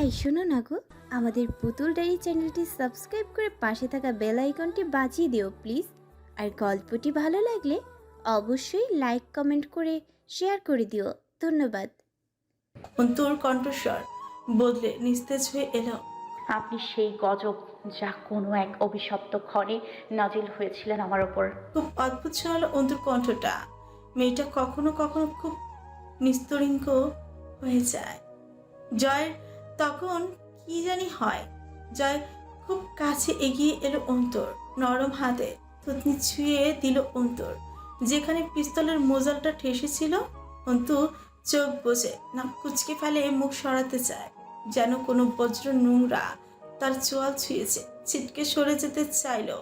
এই শোনো না গো। আমাদের পুতুল ডায়েরি চ্যানেলটি সাবস্ক্রাইব করে পাশে থাকা বেল আইকনটি বাজিয়ে দিও প্লিজ। আর গল্পটি ভালো লাগলে অবশ্যই লাইক কমেন্ট করে শেয়ার করে দিও। ধন্যবাদ। অন্তুর কণ্ঠস্বর। বদলে নিস্তেজ হয়ে এলো আপনি সেই গজব যা কোনো এক অভিশপ্ত ক্ষণে নাজিল হয়েছিলেন আমার ওপর। খুব অদ্ভুত শোনালো অন্তুর কণ্ঠটা মেয়েটা কখনো কখনো খুব নিস্তরিঙ্ক হয়ে যায়। জয়ের তখন কি জানি হয়। জয় খুব কাছে এগিয়ে এলো অন্তর, নরম হাতে থুতনি ছুঁয়ে দিল অন্তর। যেখানে পিস্তলের মোজালটা ঠেসেছিল, অন্তু চোখ বোঝে, না কুচকে ফেলে মুখ সরাতে চায়, যেন কোনো বজ্র নোংরা তার চোয়াল ছুঁয়েছে, ছিটকে সরে যেতে চাইলো।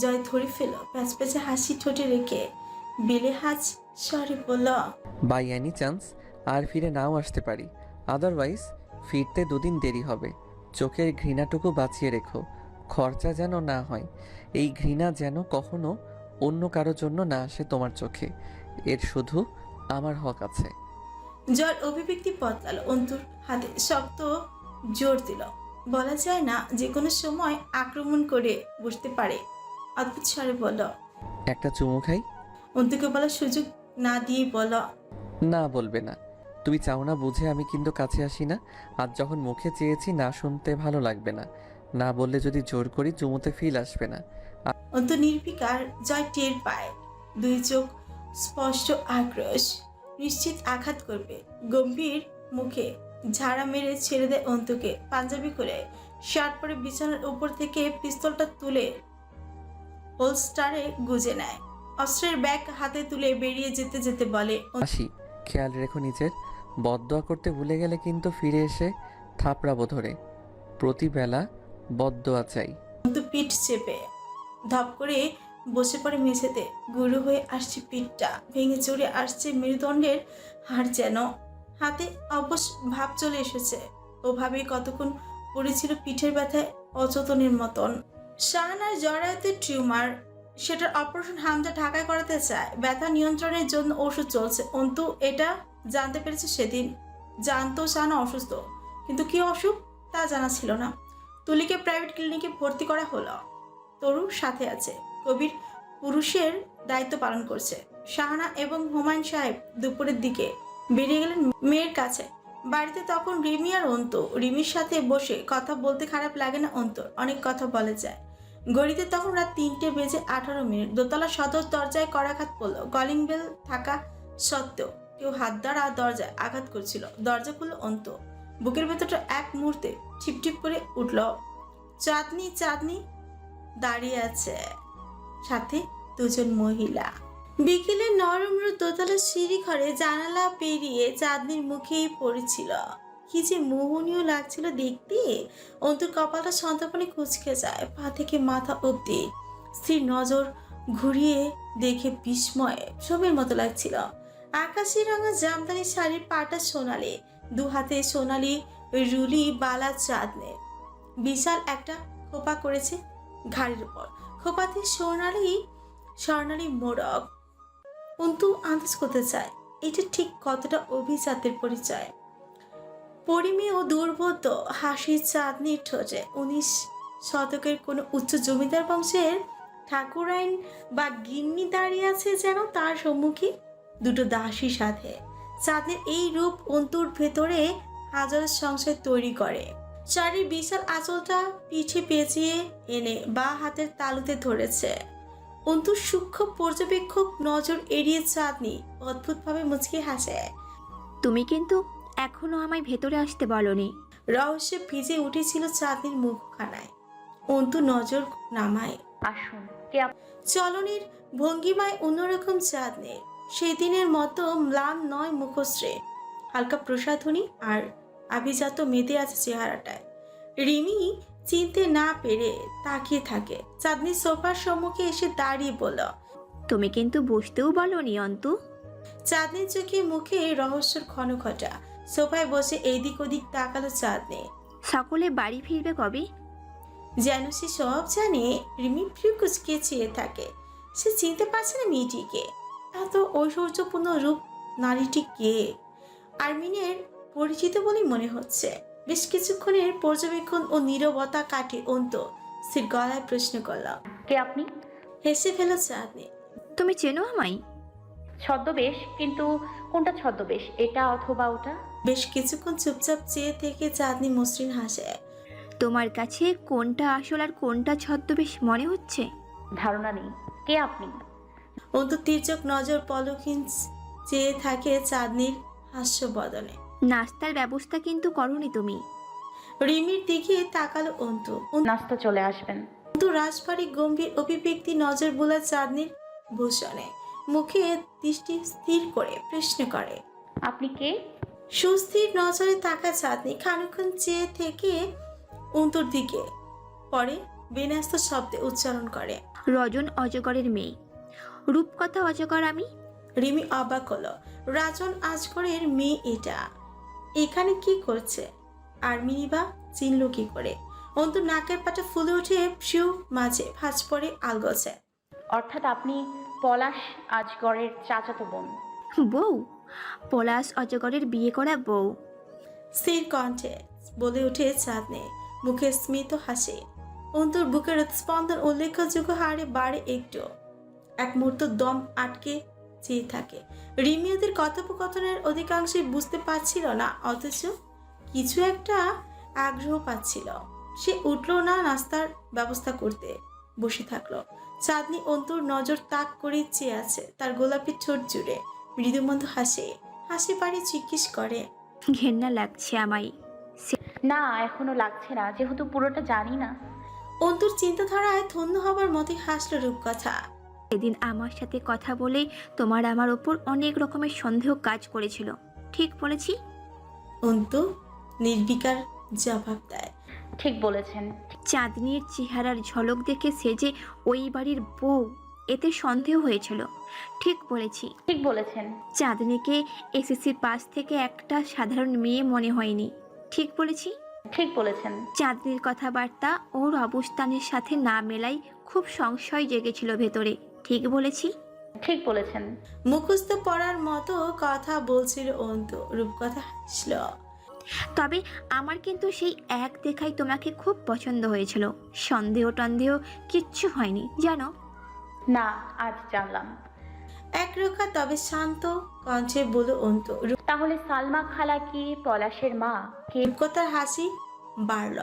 জয় ধরে ফেল, প্যাচ প্যাচে হাসি ঠোঁটে রেখে বেলে হাজ সরি বলল বাই এনি চান্স আর ফিরে নাও আসতে পারি। আদারওয়াইজ ফিরতে দুদিন দেরি হবে। চোখের ঘৃণাটুকু বাঁচিয়ে রেখো। খরচা যেন না হয়। এই ঘৃণা যেন কখনো অন্য কারোর জন্য না আসে তোমার চোখে। এর শুধু আমার হক আছে। জয় অভিব্যক্তি বদলালো অন্তুর হাতে শক্ত জোর দিল। বলা যায় না যে কোনো সময় আক্রমণ করে বসতে পারে। অদ্ভুত স্বরে বলল একটা চুমু খাই। অন্তুকে বলার সুযোগ না দিয়ে বল। না বলবে না। তুমি চাও না বুঝে আমি কিন্তু কাছে আসি না? আর যখন মুখে চেয়েছি না শুনতে ভালো লাগবে না। না বললে যদি জোর করি চুমুতে ফিল আসবে না। অন্ত নির্বিকার জয় টের পায়। দুই চোখ স্পষ্ট আক্রোশ নিশ্চিত আঘাত করবে। গম্ভীর মুখে ঝাড়া মেরে ছেড়ে দেয় অন্তুকে। পাঞ্জাবি করে শার্ট পরে বিছানার উপর থেকে পিস্তলটা তুলে হোলস্টারে গুজে নেয়। অস্ত্রের ব্যাগ হাতে তুলে বেরিয়ে যেতে যেতে বলে আসি খেয়াল রেখো নিজের। বদদোয়া করতে ভুলে গেলে কিন্তু ফিরে এসে থাপড়াবো ধরে। প্রতিবেলা বদদোয়া চাই। কিন্তু পিঠ চেপে ধপ করে বসে পড়ে মেঝেতে। গুরু হয়ে আসছে পিঠটা ভেঙে চড়ে আসছে মেরুদণ্ডের হাড় যেন। হাতে অবশ ভাব চলে এসেছে। ওভাবেই কতক্ষণ পড়েছিল পিঠের ব্যথায় অচেতনের মতন। শাহানার জরায়ুতে টিউমার সেটার অপারেশন হামজা ঢাকায় করাতে চায়। ব্যথা নিয়ন্ত্রণের জন্য ওষুধ চলছে। অন্তু, এটা জানতে পেরেছে সেদিন। জানতো শাহানা অসুস্থ। কিন্তু কি অসুখ? তা জানা ছিল না। তুলিকে প্রাইভেট ক্লিনিকে ভর্তি করা হলো। তরু সাথে আছে। কবির পুরুষের দায়িত্ব পালন করছে। শাহানা এবং হুমায়ুন সাহেব দুপুরের দিকে বেরিয়ে গেলেন মেয়ের কাছে। বাড়িতে তখন রিমি আর অন্ত। রিমির সাথে বসে কথা বলতে খারাপ লাগে না অন্তর। অনেক কথা বলে যায়। ঘড়িতে তখন রাত তিনটে বেজে আঠারো মিনিট। দোতলা সদর দরজায় করাঘাত পড়ল। কলিং বেল থাকা সত্ত্বেও কেউ হাত দ্বারা দরজায় আঘাত করছিল। দরজা খুললো অন্ত। বুকের ভেতরটা এক মুহূর্তে ঠিপঠিপ করে উঠল। চাঁদনি চাঁদনি দাঁড়িয়ে আছে। সাথে দুজন মহিলা। বিকেলে নরম দোতলা সিঁড়ি ঘরে জানালা পেরিয়ে চাঁদনির মুখেই পড়েছিল। কি যে মোহনীয় লাগছিল দেখতে। অন্তর কপালটা সন্তাপনে কুচকে যায়, পা থেকে মাথা অবধি। স্ত্রীর নজর ঘুরিয়ে দেখে বিস্ময়ে সবের মতো লাগছিল। আকাশি রঙা জামদানি শাড়ির পাটা সোনালি, দু হাতে সোনালি রুলি বালা চাঁদনে। বিশাল একটা খোপা করেছে ঘাড়ির উপর। খোপাতে সোনালি, স্বর্ণালী মোড়ক। অন্তু আন্দাজ করতে চায়, এটা ঠিক কতটা অভিজাতের পরিচয়? পরিমেয় ও দুর্বোধ্য হাসির চাঁদনির ঠোঁটে উনিশ শতকের কোনো উচ্চ জমিদার বংশের ঠাকুরাইন বা গিন্নি দাঁড়িয়ে আছে যেন তার সম্মুখে দুটো দাসী সাথে। চাঁদের এই রূপ অন্তুর ভেতরে হাজার সংসার তৈরি করে। শাড়ির বিশাল আঁচলটা পিঠে পেঁচিয়ে এনে বা হাতের তালুতে ধরেছে। অন্তু সূক্ষ্ম পর্যবেক্ষক নজর এড়িয়ে চাঁদনি অদ্ভুতভাবে মুচকি হাসে। তুমি কিন্তু এখনও আমায় ভেতরে আসতে বলনি। রহস্যে ভিজে উঠেছিল চাঁদনির মুখখানায়। অন্তু নজর নামায়। আসুন কে আপ- চলনের ভঙ্গিমায় অন্যরকম চাঁদনের সেদিনের মতো ম্লান নয় মুখশ্রে। হালকা প্রসাধনী আর আভিজাত মেতে আছে চেহারাটায়। রিমি চিনতে না পেরে তাকিয়ে থাকে। চাঁদনি সোফার সম্মুখে এসে দাঁড়িয়ে বলল তুমি কিন্তু বসতেও বলনি অন্তু। চাঁদনির চোখে মুখে রহস্যর ক্ষণ ঘটা সোফায় বসে এইদিক ওদিক তাকালো চাঁদনি। সকলে বাড়ি ফিরবে কবে? যেন সে সব জানে রিমি ফ্রিকুচকে চেয়ে থাকে। সে চিনতে পারছে না মেয়েটিকে। এত ঐশ্বর্যপূর্ণ রূপ নারীটি কে? আর্মিনের পরিচিত বলেই মনে হচ্ছে। বেশ কিছুক্ষণের পর্যবেক্ষণ ও নীরবতা কাটে অন্ত সে গলায় প্রশ্ন করল কে আপনি? হেসে ফেল চাঁদনি। তুমি চেনো আমায়? ছদ্মবেশ কিন্তু কোনটা ছদ্মবেশ? এটা অথবা ওটা? বেশ কিছুক্ষণ চুপচাপ চেয়ে থেকে চাঁদনি মসৃণ হাসে। তোমার কাছে কোনটা আসল আর কোনটা ছদ্মবেশ মনে হচ্ছে? ধারণা নেই। কে আপনি? অন্তু তীর্যক নজর পলকিন চেয়ে থাকে চাঁদনির হাস্য বদনে। নাস্তার ব্যবস্থা কিন্তু করনি তুমি। রিমির দিকে তাকালো অন্তু। নাস্তা চলে আসবেন। অন্তু রাজবাড়ি গম্ভীর অভিব্যক্তি নজর বোলা চাঁদনির ভূষণে। মুখে দৃষ্টি স্থির করে প্রশ্ন করে আপনি কে? সুস্থির নজরে তাকা চাঁদনি খানিক্ষণ চেয়ে থেকে অন্তুর দিকে। পরে বিন্যস্ত শব্দে উচ্চারণ করে রজন অজগরের মেয়ে। রূপকথা অজগর আমি? রিমি অবাক হলো রাজন আজগরের মেয়ে এটা। এখানে কি করছে? আর মিনিবা চিনল কি করে? অন্তু নাকের পাটা ফুলে উঠে শিউ মাঝে ভাঁজ পড়ে আলগছে। অর্থাৎ আপনি পলাশ আজগরের চাচাতো বোন। বউ? পলাশ অজগরের বিয়ে করা বউ। স্থির কণ্ঠে বলে উঠে চাঁদনে মুখে স্মিত হাসি। অন্তুর বুকের স্পন্দন উল্লেখযোগ্য হারে বাড়ে একটু। এক মুহূর্ত দম আটকে চেয়ে থাকে। রিমি ওদের কথোপকথনের অধিকাংশই বুঝতে পারছিল না, অথচ কিছু একটা আগ্রহ পাচ্ছিল। সে উঠল না নাস্তার ব্যবস্থা করতে। বসে থাকল। চাঁদনি অন্তুর নজর তাক করে চেয়ে আছে, তার গোলাপি ঠোঁট জুড়ে। মৃদুমন্দ হাসে হাসি পাড়ি জিজ্ঞেস করে ঘেন্না লাগছে আমায়। না এখনও লাগছে না যেহেতু পুরোটা জানি না। অন্তুর চিন্তাধারায় ধন্য হবার মতোই হাসল রূপকথা। সেদিন আমার সাথে কথা বলে তোমার আমার ওপর অনেক রকমের সন্দেহ কাজ করেছিল। ঠিক বলেছি? অন্তু নির্বিকার জবাব দেয়। ঠিক বলেছেন। চাঁদনির চেহারার ঝলক দেখে সে যে ওই বাড়ির বউ এতে সন্দেহ হয়েছিল। ঠিক বলেছি। ঠিক বলেছেন। চাঁদনিকে এসএসসির পাশ থেকে একটা সাধারণ মেয়ে মনে হয়নি। ঠিক বলেছি? ঠিক বলেছেন। চাঁদনির কথাবার্তা ওর অবস্থানের সাথে না মেলাই খুব সংশয় জেগেছিল ভেতরে। ঠিক বলেছি? ঠিক বলেছেন। মুখস্থ পড়ার মতো কথা বলছিল অন্তু। রূপকথা হাসল। তবে আমার কিন্তু সেই এক দেখাই তোমাকে খুব পছন্দ হয়েছিল। সন্দেহ টন্দেহ কিচ্ছু হয়নি জানো? না আজ জানলাম। এক একরোখা তবে শান্ত কঞ্চে বলো অন্ত তাহলে সালমা খালা কি পলাশের মা? কে? রূপকথার হাসি বাড়ল।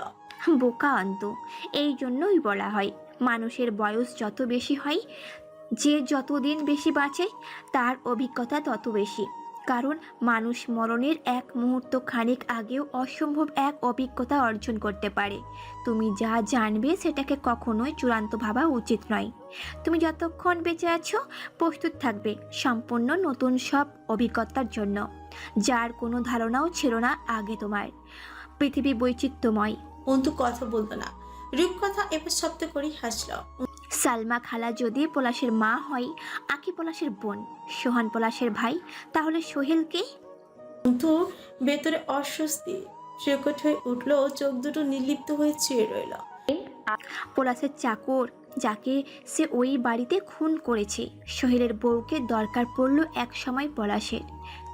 বোকা অন্ত এই জন্যই বলা হয় মানুষের বয়স যত বেশি হয় যে যতদিন বেশি বাঁচে তার অভিজ্ঞতা তত বেশি। কারণ মানুষ মরণের এক মুহূর্ত খানিক আগেও অসম্ভব এক অভিজ্ঞতা অর্জন করতে পারে। তুমি যা জানবে সেটাকে কখনোই চূড়ান্ত ভাবা উচিত নয়। তুমি যতক্ষণ বেঁচে আছো, প্রস্তুত থাকবে সম্পূর্ণ নতুন সব অভিজ্ঞতার জন্য। যার কোনো ধারণাও ছিল না আগে তোমার। পৃথিবী বৈচিত্র্যময়। অন্তু কথা বলতো না। রূপকথা এবার শব্দ করেই হাসল। সালমা খালা যদি পলাশের মা হয় আকি পলাশের বোন সোহান পলাশের ভাই তাহলে সোহেলকে কিন্তু ভেতরে অস্বস্তি প্রকট হয়ে উঠল চোখ দুটো নির্লিপ্ত হয়ে চেয়ে রইল। পলাশের চাকর যাকে সে ওই বাড়িতে খুন করেছে সোহেলের বউকে দরকার পড়ল এক সময় পলাশের।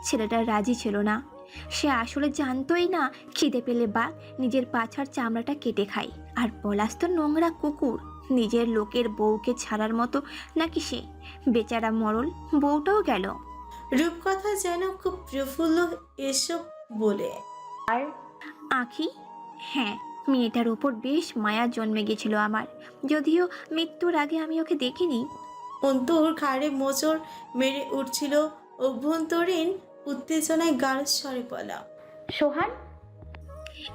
ছেলেটা রাজি ছিল না। সে আসলে জানতোই না খিদে পেলে বাঘ নিজের পাছার চামড়াটা কেটে খায়। আর পলাশ তো নোংরা কুকুর। নিজের লোকের বউকে ছাড়ার মতো নাকি সে? বেচারা মরল বউটাও গেল। রূপকথা যেন খুব প্রফুল্ল এসব বলে। আর? আঁখি? হ্যাঁ মেয়েটার ওপর বেশ মায়া জন্মে গেছিল আমার। যদিও মৃত্যুর আগে আমি ওকে দেখিনি। অন্তুর ঘাড়ে মোচড় মেরে উঠছিল। অভ্যন্তরীণ উত্তেজনায় গাঢ় স্বরে বলা। সোহান?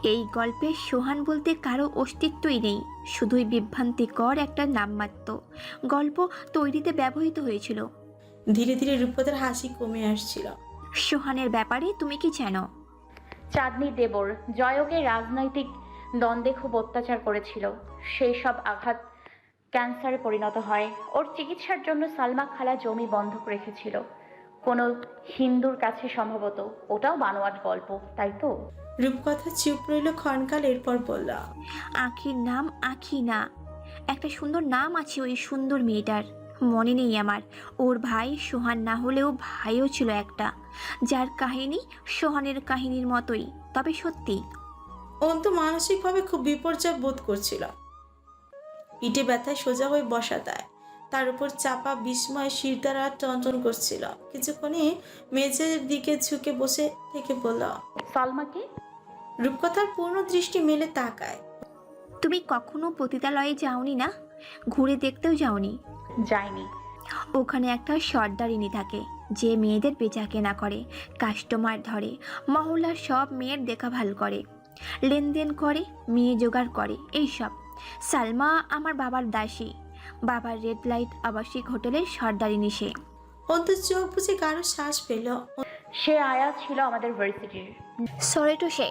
এই গল্পে সোহান বলতে কারও অস্তিত্বই নেই শুধুই বিভ্রান্তিকর একটা নামমাত্র। গল্প তৈরিতে ব্যবহৃত হয়েছিল। ধীরে ধীরে রূপকথার হাসি কমে আসছিল। সোহানের ব্যাপারে তুমি কি জানো? চাঁদনি দেবর জয়কে রাজনৈতিক দ্বন্দ্বে খুব অত্যাচার করেছিল। সেই সব আঘাত ক্যান্সারে পরিণত হয়। ওর চিকিৎসার জন্য সালমা খালা জমি বন্ধক রেখেছিল। কোনো হিন্দুর কাছে সম্ভবত ওটাও বানোয়াট গল্প তাই তো? রূপকথা চুপ রইল ক্ষণকাল এরপর বলল আখির নাম আখি না একটা সুন্দর নাম আছে ওই সুন্দর মেয়েটার মনে নেই আমার। ওর ভাই সোহান না হলেও ভাইও ছিল একটা যার কাহিনী সোহানের কাহিনীর মতোই তবে সত্যি। অন্ত মানসিকভাবে খুব বিপর্যয় বোধ করছিল। পিঠে ব্যথায় সোজা হয়ে বসা দেয় তার উপর চাপা বিস্ময় শিরদারা টনটন করছিল। কিছুক্ষণে মেঝের দিকে ঝুঁকে বসে থেকে বলল সালমাকে রূপকথার পূর্ণ দৃষ্টি মেলে তাকায়। তুমি কখনো পতিতালয়ে যাওনি না? ঘুরে দেখতেও যাওনি? যায়নি ওখানে একটা সর্দারিনী থাকে যে মেয়েদের বেচা কেনা করে কাস্টমার ধরে মহল্লার সব মেয়ের দেখা দেখাভাল করে লেনদেন করে মেয়ে জোগাড় করে এইসব। সালমা আমার বাবার দাসী। বাবার রেড লাইট আবাসিক হোটেলের সর্দারিনী সে অন্তু চোখ বুঝে গাঢ় শ্বাস পেল সে আয়া ছিল আমাদের ভার্সিটির। সরেটো সে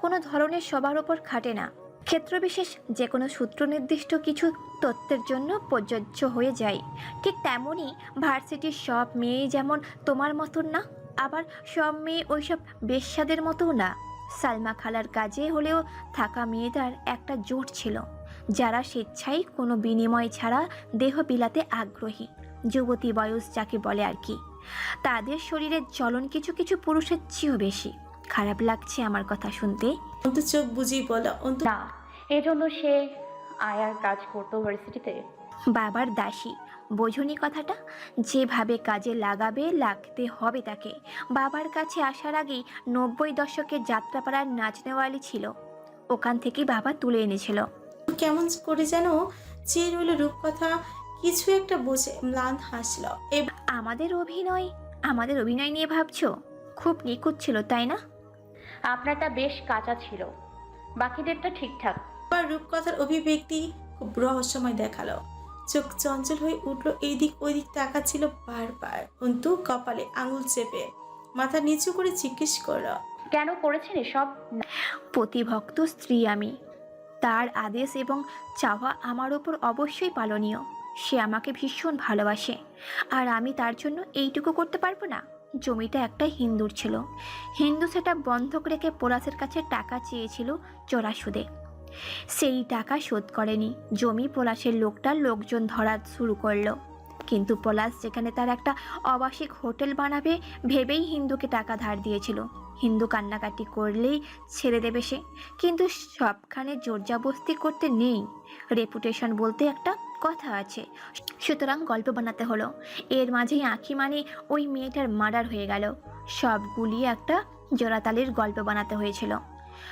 কোনো ধরনের সবার ওপর খাটে না। ক্ষেত্রবিশেষ যে কোনো সূত্র নির্দিষ্ট কিছু তথ্যের জন্য প্রযোজ্য হয়ে যায়। ঠিক তেমনই ভার্সিটির সব মেয়ে যেমন তোমার মতন না আবার সব মেয়ে ওইসব বেশ্যাদের মতোও না। সালমা খালার কাজে হলেও থাকা মেয়েটার একটা জোট ছিল। যারা স্বেচ্ছায় কোনো বিনিময় ছাড়া দেহ বিলাতে আগ্রহী। যুবতী বয়স যাকে বলে আর কি। তাদের শরীরের চলন কিছু কিছু পুরুষের চেয়েও বেশি। খারাপ লাগছে আমার কথা শুনতে। অন্তু চোখ বলল অন্তু না এজন্য সে আয়ার কাজ করতো ভার্সিটিতে। বাবার দাসী। বোঝনি কথাটা? যেভাবে কাজে লাগাবে লাগতে হবে তাকে। বাবার কাছে আসার আগেই নব্বই দশকের যাত্রাপাড়ার নাচনেওয়ালি ছিল। ওখান থেকেই বাবা তুলে এনেছিল। কেমন করে যেন চেয়ে রইল রূপকথা কিছু একটা বুঝে ম্লান হাসল। এবার আমাদের অভিনয় আমাদের অভিনয় নিয়ে ভাবছ? খুব নিখুঁত ছিল তাই না? আপনারটা বেশ কাঁচা ছিল। বাকিদেরটা ঠিকঠাক। রূপকথার অভিব্যক্তি খুব রহস্যময় দেখাল। চোখ চঞ্চল হয়ে উঠল এইদিক ওইদিক তাকাচ্ছিল বারবার। অন্তু কপালে আঙুল চেপে মাথা নিচু করে জিজ্ঞেস করল কেন করেছেন এসব? প্রতিভক্ত স্ত্রী আমি। তার আদেশ এবং চাওয়া আমার ওপর অবশ্যই পালনীয়। সে আমাকে ভীষণ ভালোবাসে, আর আমি তার জন্য এইটুকু করতে পারব না। জমিটা একটা হিন্দুর ছিল। হিন্দু সেটা বন্ধক রেখে পোলাসের কাছে টাকা চেয়েছিল চোরা সুদে সেই টাকা শোধ করেনি। জমি পলাশের লোকটা লোকজন ধরা শুরু করল। কিন্তু পলাশ যেখানে তার একটা আবাসিক হোটেল বানাবে ভেবেই হিন্দুকে টাকা ধার দিয়েছিল। হিন্দু কান্নাকাটি করলেই ছেড়ে দেবে সে। কিন্তু সবখানে জোরজাবস্তি করতে নেই। রেপুটেশন বলতে একটা কথা আছে। সুতরাং গল্প বানাতে হলো। এর মাঝেই আঁখি মানে ওই মেয়েটার মার্ডার হয়ে গেল। সবগুলি একটা জোড়াতালির গল্প বানাতে হয়েছিল।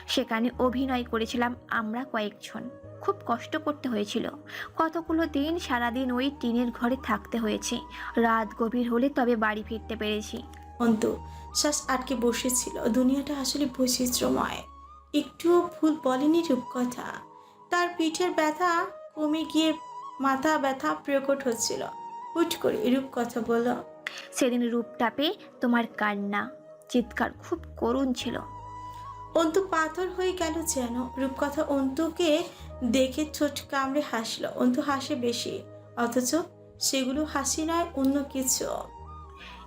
সেখানে অভিনয় করেছিলাম আমরা কয়েকজন। খুব কষ্ট করতে হয়েছিল। কতগুলো দিন সারাদিন ওই টিনের ঘরে থাকতে হয়েছে। রাত গভীর হলে তবে বাড়ি ফিরতে পেরেছি। অন্তু শ্বাস আটকে বসেছিল। দুনিয়াটা আসলে বৈচিত্র্যময়। একটুও ভুল বলেনি রূপকথা। তার পিঠের ব্যথা কমে গিয়ে মাথা ব্যথা প্রকট হচ্ছিল। হুট করে রূপকথা বলল সেদিন রূপটাপে তোমার কান্না চিৎকার খুব করুণ ছিল। অন্তু পাথর হয়ে গেল যেন। রূপকথা অন্তুকে দেখে ঠোঁট কামড়ে হাসলো। অন্তু হাসে বেশি অথচ সেগুলো হাসি নয় অন্য কিছু।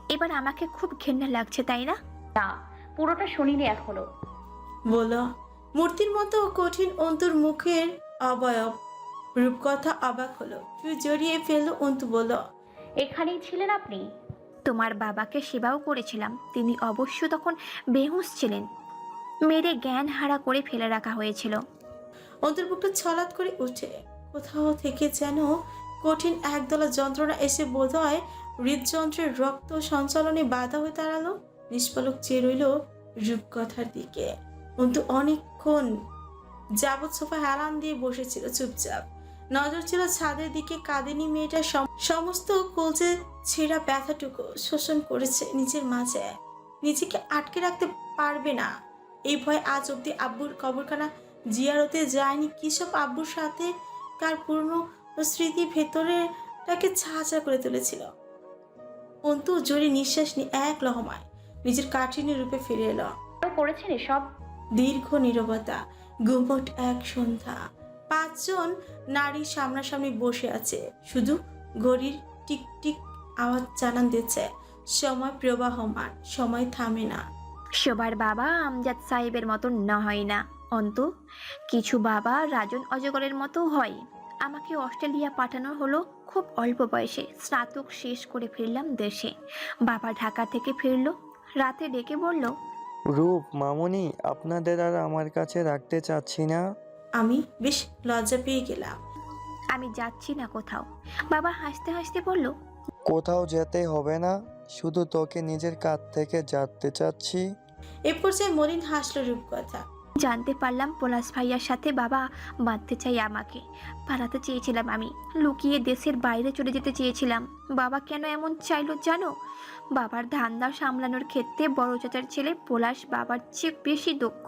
এবার আমাকে খুব ঘেন্না লাগছে তাই না? না পুরোটা শুনিনি এখনও। বলল মূর্তির মতো কঠিন অন্তুর মুখের অবয়ব। রূপকথা অবাক হলো তুই জড়িয়ে ফেলল অন্তু বলল এখানেই ছিলেন আপনি? তোমার বাবাকে সেবাও করেছিলাম তিনি অবশ্য তখন বেহুশ ছিলেন। মেরে জ্ঞান হারা করে ফেলে রাখা হয়েছিল। অন্তর্ভুক্ত ছলাৎ করে উঠে কোথাও থেকে যেন কঠিন একদলা যন্ত্রণা এসে বোধহয় হৃদযন্ত্রের রক্ত সঞ্চালনে বাধা হয়ে দাঁড়াল। নিষ্পলক চেয়ে রইল রূপকথার দিকে। অন্তু অনেকক্ষণ যাবৎ সোফা হেলান দিয়ে বসেছিল চুপচাপ। নজর ছিল ছাদের দিকে, কাঁদেনি মেয়েটা সমস্ত কলজে ছেঁড়া ব্যথাটুকু শোষণ করেছে নিজের মাঝে। নিজেকে আটকে রাখতে পারবে না। এই ভয় আজ অব্দি আব্বুর কবরখানা জিয়ারতে যায়নি। কিসব আব্বুর সাথে কার পুরনো স্মৃতি ভেতরে তাকে ছাঁচা করে তুলেছিল? অন্তু জোরে নিঃশ্বাস নিয়ে এক লহমায় নিজের কাঠিন্য রূপে ফিরে এলো। করেছেন এসব? দীর্ঘ নীরবতা গুমট এক সন্ধ্যা। পাঁচজন নারী সামনাসামনি বসে আছে শুধু ঘড়ির টিক টিক আওয়াজ জানান দিচ্ছে সময় প্রবাহমান সময় থামে না। সবার বাবা আমজাদ সাহেবের মতো না হয় না অন্তু। কিছু বাবা রাজন অজগরের মতো হয়। আমাকে অস্ট্রেলিয়া পাঠানো হলো খুব অল্প বয়সে। স্নাতক শেষ করে ফিরলাম দেশে। বাবা ঢাকা থেকে ফিরল রাতে ডেকে বলল রূপ মামুনি আপনাদের আর আমার কাছে রাখতে চাচ্ছি না। আমি বেশ লজ্জা পেয়ে গেলাম। আমি যাচ্ছি না কোথাও। বাবা হাসতে হাসতে বলল কোথাও যেতে হবে না শুধু তোকে নিজের কাছ থেকে জানতে চাচ্ছি। এ পর্যায়ে মলিন হাসলো রূপকথা। জানতে পারলাম পলাশ ভাইয়ার সাথে বাবা বাঁধতে চাই আমাকে। পালাতে চেয়েছিলাম আমি। লুকিয়ে দেশের বাইরে চলে যেতে চেয়েছিলাম। বাবা কেন এমন চাইলো জানো? বাবার ধান্দা সামলানোর ক্ষেত্রে বড় চাচার ছেলে পলাশ বাবার চেয়ে বেশি দক্ষ।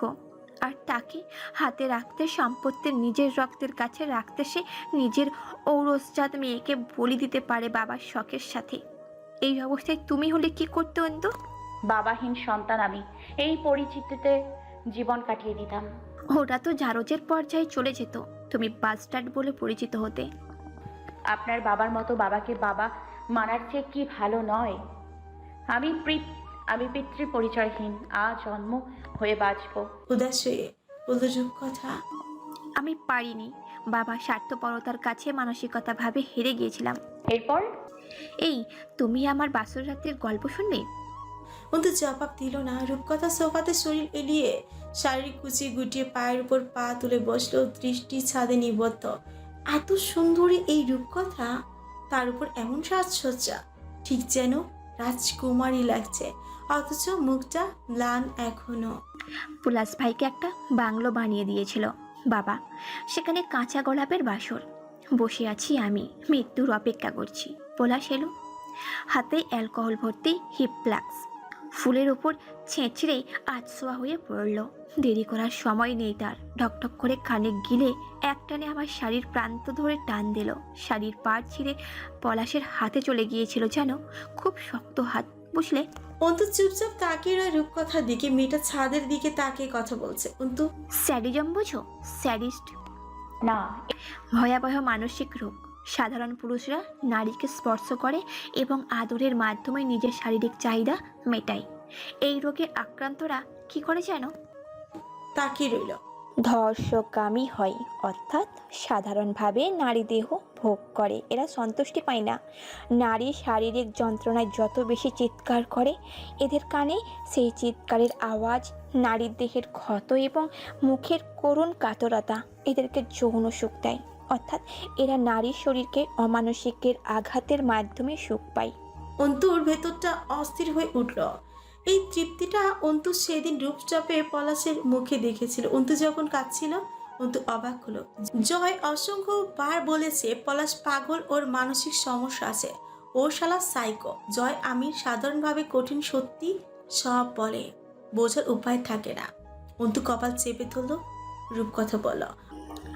আর তাকে হাতে রাখতে সম্পত্তির নিজের রক্তের কাছে রাখতে সে নিজের ঔরসজাত মেয়েকে বলি দিতে পারে বাবার শখের সাথে। এই অবস্থায় তুমি হলে কি করতে অন্ত? বাবাহীন সন্তান আমি। এই পরিচিতিতে জীবন কাটিয়ে দিতাম। ওটা তো জারজের পর্যায়ে চলে যেত। তুমি বাস্টার্ড বলে পরিচিত হতে। আপনার বাবার মতো বাবাকে বাবা মানার চেয়ে কি ভালো নয়? আমি আমি পিতৃ পরিচয়হীন আ জন্ম হয়ে বাঁচব। উদাস বলল রূপকথা আমি পারিনি। বাবা স্বার্থপরতার কাছে মানসিকতাভাবে হেরে গিয়েছিলাম। এরপর? এই তুমি আমার বাসর রাত্রির গল্প শুনবে অন্তু জবাব দিল না। রূপকথা সোফাতে শরীর এলিয়ে শারীরিক কুচি গুটিয়ে পায়ের উপর পা তুলে বসল দৃষ্টি ছাদে নিবদ্ধ। এত সুন্দরী এই রূপকথা, তার উপর এমন সাজসজ্জা, ঠিক যেন রাজকুমারী লাগছে, অথচ মুখটা ম্লান এখনও। পুলাস ভাইকে একটা বাংলো বানিয়ে দিয়েছিল। বাবা, সেখানে কাঁচা গোলাপের বাসর। বসে আছি আমি, মৃত্যুর অপেক্ষা করছি। পলাশ এলো। হাতে অ্যালকোহল ভর্তি হিপ হিপপ্লাক্স ফুলের ওপর ছেঁচড়ে আজসোয়া হয়ে পড়ল। দেরি করার সময় নেই তার। ঢকঢক করে কানে গিলে একটানে আমার শাড়ির প্রান্ত ধরে টান দিল। শাড়ির পাড় ছিঁড়ে পলাশের হাতে চলে গিয়েছিল যেন খুব শক্ত হাত। বুঝলে? অন্তু চুপচাপ তাকিয়ে রয় রূপকথার দিকে। মেয়েটা ছাদের দিকে তাকিয়ে কথা বলছে। অন্তু? স্যাডিজম বুঝো? স্যাডিস্ট? না। ভয়াবহ মানসিক রোগ। সাধারণ পুরুষরা নারীকে স্পর্শ করে এবং আদরের মাধ্যমে নিজের শারীরিক চাহিদা মেটায়। এই রোগে আক্রান্তরা কি করে যেন? তাকিয়ে রইল। ধর্ষকামী হয় অর্থাৎ সাধারণভাবে নারী দেহ ভোগ করে। এরা সন্তুষ্টি পায় না। নারী শারীরিক যন্ত্রণায় যত বেশি চিৎকার করে এদের কানে সেই চিৎকারের আওয়াজ নারীর দেহের ক্ষত এবং মুখের করুণ কাতরতা এদেরকে যৌন সুখ দেয়। অর্থাৎ এরা নারীর শরীরকে অমানসিকের আঘাতের মাধ্যমে সুখ পায়। অন্তুর ভেতরটা অস্থির হয়ে উঠল। এই তৃপ্তিটা অন্তু সেদিন রূপচাপে পলাশের মুখে দেখেছিল। অন্তু যখন কাঁদছিল, অন্তু অবাক হলো। জয় অসংখ্য বার বলেছে, পলাশ পাগল, ওর মানসিক সমস্যা আছে। ও শালা সাইকো জয় আমি সাধারণভাবে কঠিন সত্যি সব বলে। বোঝার উপায় থাকে না। অন্তু কপাল চেপে ধরলো, রূপকথা বলো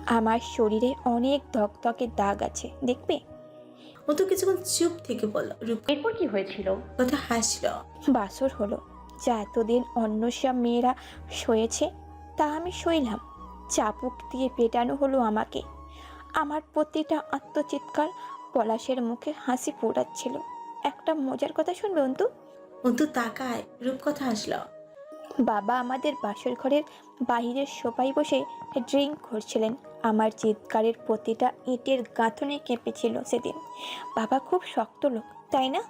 আমার শরীরে অনেক ধকধকে দাগ আছে দেখবে? অন্তু কিছুক্ষণ চুপ থেকে বলল এরপর কি হয়েছিল? রূপকথা হাসলো। বাসর হলো যা এতদিন অন্য সব মেয়েরা সয়েছে তা আমি সইলাম চাপুক দিয়ে পেটানো হলো আমাকে। আমার প্রতিটা আত্মচিৎকার পলাশের মুখে হাসি ফোটাচ্ছিল। একটা মজার কথা শুনবে অন্তু? অন্তু তাকায় রূপকথা হাসলো। বাবা আমাদের বাসর ঘরের বাহিরের সোফায় বসে ড্রিঙ্ক করছিলেন। আমার চিৎকারের প্রতিটা ইটের গাঁথনে কেঁপেছিল সেদিন। বাবা খুব শক্ত লোক তাই না?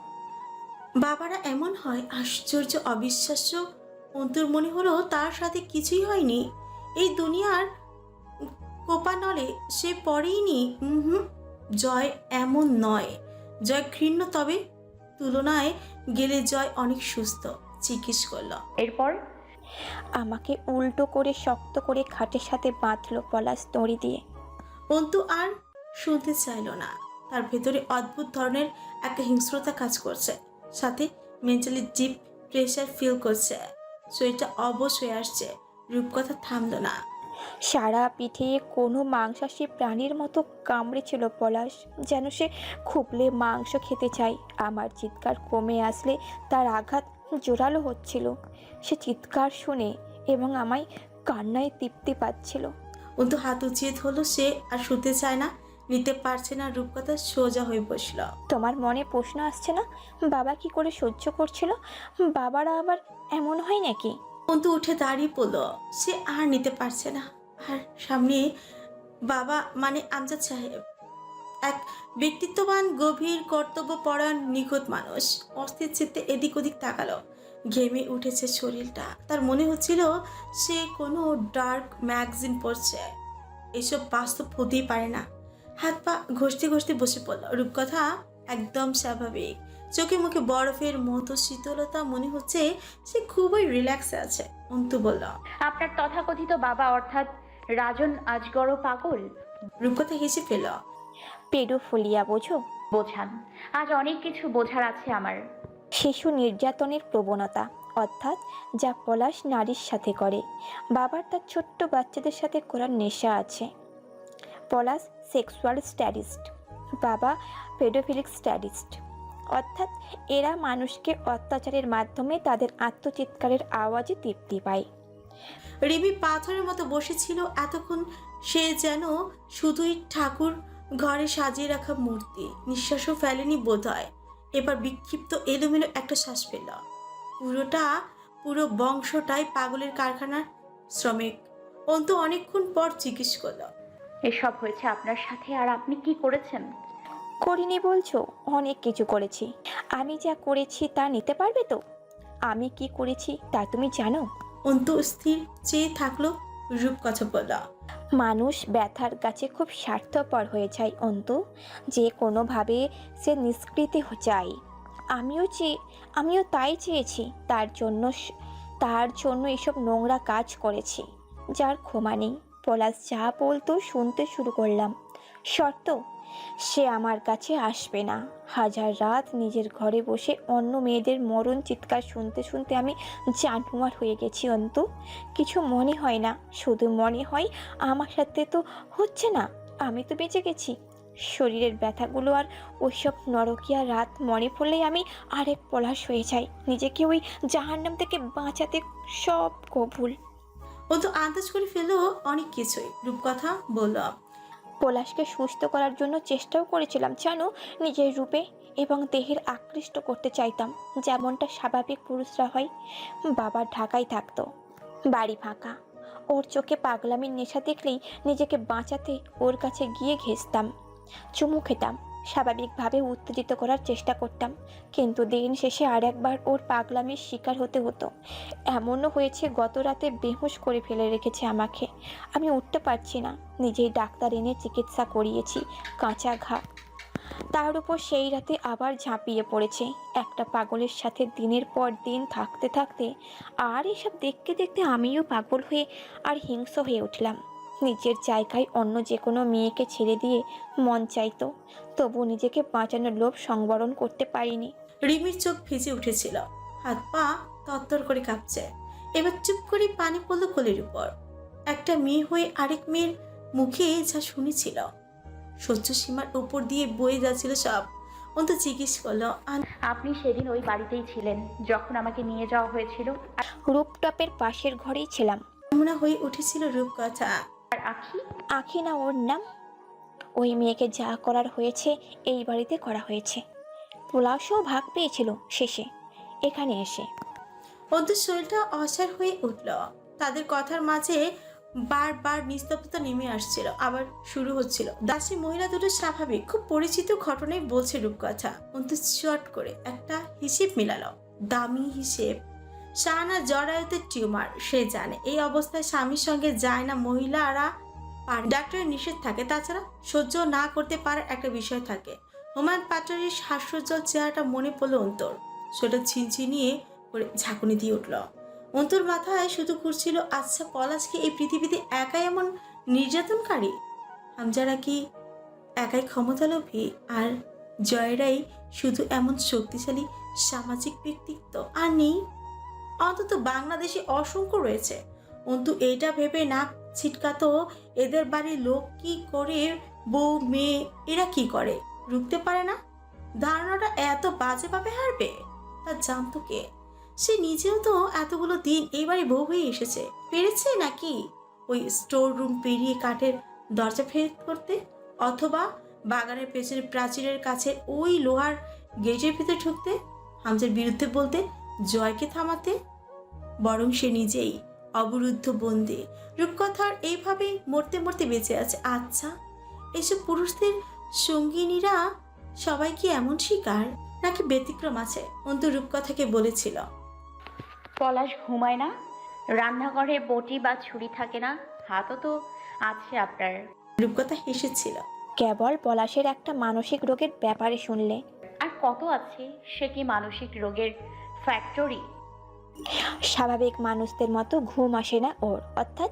বাবারা এমন হয় আশ্চর্য অবিশ্বাস্য। অন্তুর মনে হলো তার সাথে কিছুই হয়নি। এই দুনিয়ার কোপানলে সে পড়েইনি। হুম জয় এমন নয়। জয় ঘৃণ্য তবে তুলনায় গেলে জয় অনেক সুস্থ জিজ্ঞেস করল এরপর আমাকে উল্টো করে শক্ত করে খাটের সাথে বাঁধলো পলাশ দড়ি দিয়ে। অন্তু আর শুনতে চাইলো না। তার ভেতরে অদ্ভুত ধরনের একটা হিংস্রতা কাজ করছে সাথে মেন্টালি ডিপ প্রেশার ফিল করছে। শরীরটা অবশ হয়ে আসছে রূপকথা থামলো না। সারা পিঠে কোনো মাংসাশী প্রাণীর মতো কামড়েছিল পলাশ যেন সে খুবলে মাংস খেতে চায়। আমার চিৎকার কমে আসলে তার আঘাত জোরালো হচ্ছিল। সে চিৎকার শুনে এবং আমায় কান্নায় তৃপ্তি পাচ্ছিল। অন্তু হাত উঁচিয়ে ধরলো সে আর শুতে চায় না নিতে পারছে না রূপকথা সোজা হয়ে বসল। তোমার মনে প্রশ্ন আসছে না? বাবা কি করে সহ্য করছিল? বাবারা আবার এমন হয় নাকি? অন্তু উঠে দাঁড়িয়ে পড়ল। সে আর নিতে পারছে না। আর সামনে বাবা মানে আমজাদ সাহেব। এক ব্যক্তিত্ববান গভীর কর্তব্য কর্তব্যপরায়ণ নিখুঁত মানুষ। অস্থির চিত্তে এদিক ওদিক তাকালো। ঘেমে উঠেছে শরীরটা। তার মনে হচ্ছিল সে কোনো ডার্ক ম্যাগাজিন পড়ছে। এসব বাস্তব হতেই পারে না। হাত পা ঘষতে ঘষতে বসে পড়ল। রূপকথা একদম স্বাভাবিক। চোখে মুখে বরফের মতো শীতলতা মনে হচ্ছে সে খুবই রিল্যাক্সে আছে অন্তু বলল। আপনার তথাকথিত বাবা অর্থাৎ রাজন আজগরও পাগল? রূপকথা হেসে ফেল পেডোফোলিয়া বোঝো? বোঝান। আজ অনেক কিছু বোঝার আছে আমার। শিশু নির্যাতনের প্রবণতা অর্থাৎ যা পলাশ নারীর সাথে করে। বাবার তার ছোট্ট বাচ্চাদের সাথে করার নেশা আছে। পলাশ সেক্সুয়াল স্ট্যাডিস্ট বাবা পেডোফিলিক স্ট্যাডিস্ট। অর্থাৎ এরা মানুষকে অত্যাচারের মাধ্যমে তাদের আত্মচিৎকারের আওয়াজে তৃপ্তি পায়। রিমি পাথরের মতো বসেছিল এতক্ষণ সে যেন শুধুই ঠাকুর ঘরে সাজিয়ে রাখা মূর্তি। নিঃশ্বাসও ফেলেনি বোধ হয় এবার বিক্ষিপ্ত এলোমেলো একটা শ্বাস পেল পুরোটা পুরো বংশটাই পাগলের কারখানার শ্রমিক। অন্ত অনেকক্ষণ পর জিজ্ঞেস করল এসব হয়েছে আপনার সাথে আর আপনি কি করেছেন? করিনি বলছো? অনেক কিছু করেছি। আমি যা করেছি তা নিতে পারবে তো? আমি কি করেছি তা তুমি জানো? অন্ত স্থির চেয়ে থাকল রূপকথা মানুষ ব্যথার কাছে খুব স্বার্থপর হয়ে যায়, অন্ত। যে কোনোভাবে সে নিষ্কৃতি চায় আমিও চেয়ে আমিও তাই চেয়েছি। তার জন্য তার জন্য এসব নোংরা কাজ করেছি। যার ক্ষমা নেই। পলাশ যা বলতো শুনতে শুরু করলাম। শর্ত সে আমার কাছে আসবে না। হাজার রাত নিজের ঘরে বসে অন্য মেয়েদের মরণ চিৎকার শুনতে শুনতে আমি জানুয়ার হয়ে গেছি, অন্তু। কিছু মনে হয় না। শুধু মনে হয় আমার সাথে তো হচ্ছে না। আমি তো বেঁচে গেছি। শরীরের ব্যথাগুলো আর ওইসব নরকিয়া রাত মনে পড়লেই আমি আরেক পলাশ হয়ে যাই। নিজেকে ওই জাহান্নাম থেকে বাঁচাতে সব কবুল। ও তো আন্দাজ করে ফেলল অনেক কিছুই। রূপকথা বলল পলাশকে সুস্থ করার জন্য চেষ্টাও করেছিলাম, জানো, নিজের রূপে এবং দেহের আকৃষ্ট করতে চাইতাম, যেমনটা স্বাভাবিক পুরুষরা হয়। বাবা ঢাকায় থাকতো, বাড়ি ফাঁকা। ওর চোখে পাগলামির নেশা দেখলেই নিজেকে বাঁচাতে ওর কাছে গিয়ে ঘেঁষতাম চুমু খেতাম। স্বাভাবিকভাবে উত্তেজিত করার চেষ্টা করতাম। কিন্তু দিন শেষে আর একবার ওর পাগলামির শিকার হতে হতো। এমনও হয়েছে, গত রাতে বেহুশ করে ফেলে রেখেছে আমাকে। আমি উঠতে পারছি না। নিজেই ডাক্তার এনে চিকিৎসা করিয়েছি, কাঁচা ঘা। তার উপর সেই রাতে আবার ঝাঁপিয়ে পড়েছে। একটা পাগলের সাথে দিনের পর দিন থাকতে থাকতে আর এসব দেখতে দেখতে আমিও পাগল হয়ে আর হিংস্র হয়ে উঠলাম। নিজের জায়গায় অন্য যে কোনো মেয়েকে ছেড়ে দিয়ে মন চাইতো তবু নিজেকে বাঁচানোর লোভ সংবরণ করতে পারিনি। রিমির চোখ ভিজে উঠেছিল। হাত পা তত্তর করে কাঁপছে। এবার চুপ করে পানি পড়ল কোলের উপর। একটা মেয়ে হয়ে আরেক মেয়ের মুখে যা শুনেছিল। সহ্য সীমার উপর দিয়ে বয়ে যাচ্ছিল সব। অন্ত জিজ্ঞেস করল "আন- আপনি সেদিন ওই বাড়িতেই ছিলেন যখন আমাকে নিয়ে যাওয়া হয়েছিল? রূপটপের পাশের ঘরেই ছিলাম। আনমনা হয়ে উঠেছিল রূপকথা। আর আখি? আখি না ওর নাম? ওই মেয়েকে যা করার হয়েছে এই বাড়িতে করা হয়েছে। পোলাওসেও ভাগ পেয়েছিল শেষে এখানে এসে। ওদের শরীরটা অসার হয়ে উঠল। তাদের কথার মাঝে বারবার নিস্তব্ধতা নেমে আসছিল আবার শুরু হচ্ছিল। দাসী মহিলা দুটো স্বাভাবিক খুব পরিচিত ঘটনাই বলছে রূপকথা। অন্তু চট করে একটা হিসেব মিলালো। দামি হিসেব। শাহানা জরায়ুতে টিউমার, সে জানে। এই অবস্থায় স্বামীর সঙ্গে যায় না মহিলারা পারে। ডাক্তারের নিষেধ থাকে। তাছাড়া সহ্য না করতে পারার একটা বিষয় থাকে। হুমায়ুন পাটারির হাস্যজ্জ্বল চেহারাটা মনে পড়ল অন্তর। সেটা ছিনছিনিয়ে করে ঝাঁকুনি দিয়ে উঠল। অন্তর মাথায় শুধু ঘুরছিল আচ্ছা পলাশ কি এই পৃথিবীতে একাই এমন নির্যাতনকারী? হামজারা কি একাই ক্ষমতালোভী? আর জয়েরাই শুধু এমন শক্তিশালী সামাজিক ব্যক্তিত্ব? আর নেই। অন্তত বাংলাদেশে অসংখ্য রয়েছে। অন্তু, এইটা ভেবে নাক ছিটকাতো এদের বাড়ির লোক কি করে, বউ, মেয়ে, এরা কি করে? রুখতে পারে না? ধারণাটা এত বাজেভাবে হারবে? তা জানতো কে? সে নিজেও তো এতগুলো দিন এইবারে বউ হয়ে এসেছে। পেরেছে নাকি? ওই স্টোর রুম পেরিয়ে কাঠের দরজা ফের করতে? অথবা বাগানের পেছনে প্রাচীরের কাছে ওই লোহার গেটের ভিতরে ঢুকতে? হামজের বিরুদ্ধে বলতে জয়কে থামাতে? বরং সে নিজেই অবরুদ্ধ বন্দি। রূপকথার এইভাবে মরতে মরতে বেঁচে আছে। আচ্ছা এসব পুরুষদের সঙ্গিনীরা সবাই কি এমন শিকার? নাকি ব্যতিক্রম আছে? অন্তু রূপকথাকে বলেছিল। পলাশ ঘুমায় না? রান্নাঘরে বটি বা ছুরি থাকে না? হাতও তো আছে আপনার। রূপকথা হেসেছিল। কেবল পলাশের একটা মানসিক রোগের ব্যাপারে শুনলে। আর কত আছে? সে কি মানসিক রোগের ফ্যাক্টরি স্বাভাবিক মানুষদের মতো ঘুম আসে না ওর। অর্থাৎ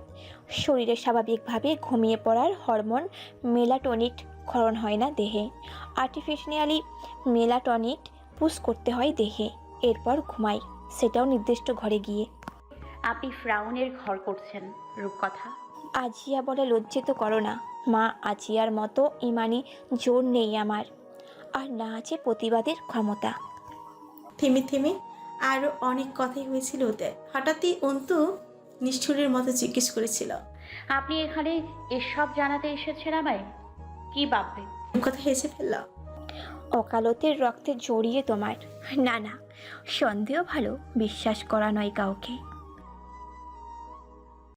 শরীরে স্বাভাবিকভাবে ঘুমিয়ে পড়ার হরমোন মেলাটনিট ক্ষরণ হয় না দেহে। আর্টিফিশিয়ালি মেলাটনিট পুশ করতে হয় দেহে। এরপর ঘুমাই। সেটাও নির্দিষ্ট ঘরে গিয়ে। আপনি ফ্রাউনের ঘর করছেন রূপকথা। আজিয়া বলে লজ্জিত করো না। মা আজিয়ার মতো ইমানি জোর নেই আমার। আর না আছে প্রতিবাদের ক্ষমতা। থেমে থেমে। আরও অনেক কথাই হয়েছিল ওদের। হঠাৎই অন্তু নিষ্ঠুরের মতো জিজ্ঞেস করেছিল। আপনি এখানে এসব জানাতে এসেছেন আমায়? কি ভাববে কথা হেসে ফেলল। অকালতের রক্তে জড়িয়ে তোমার। না না সন্দেহ ভালো বিশ্বাস করা নয় কাউকে।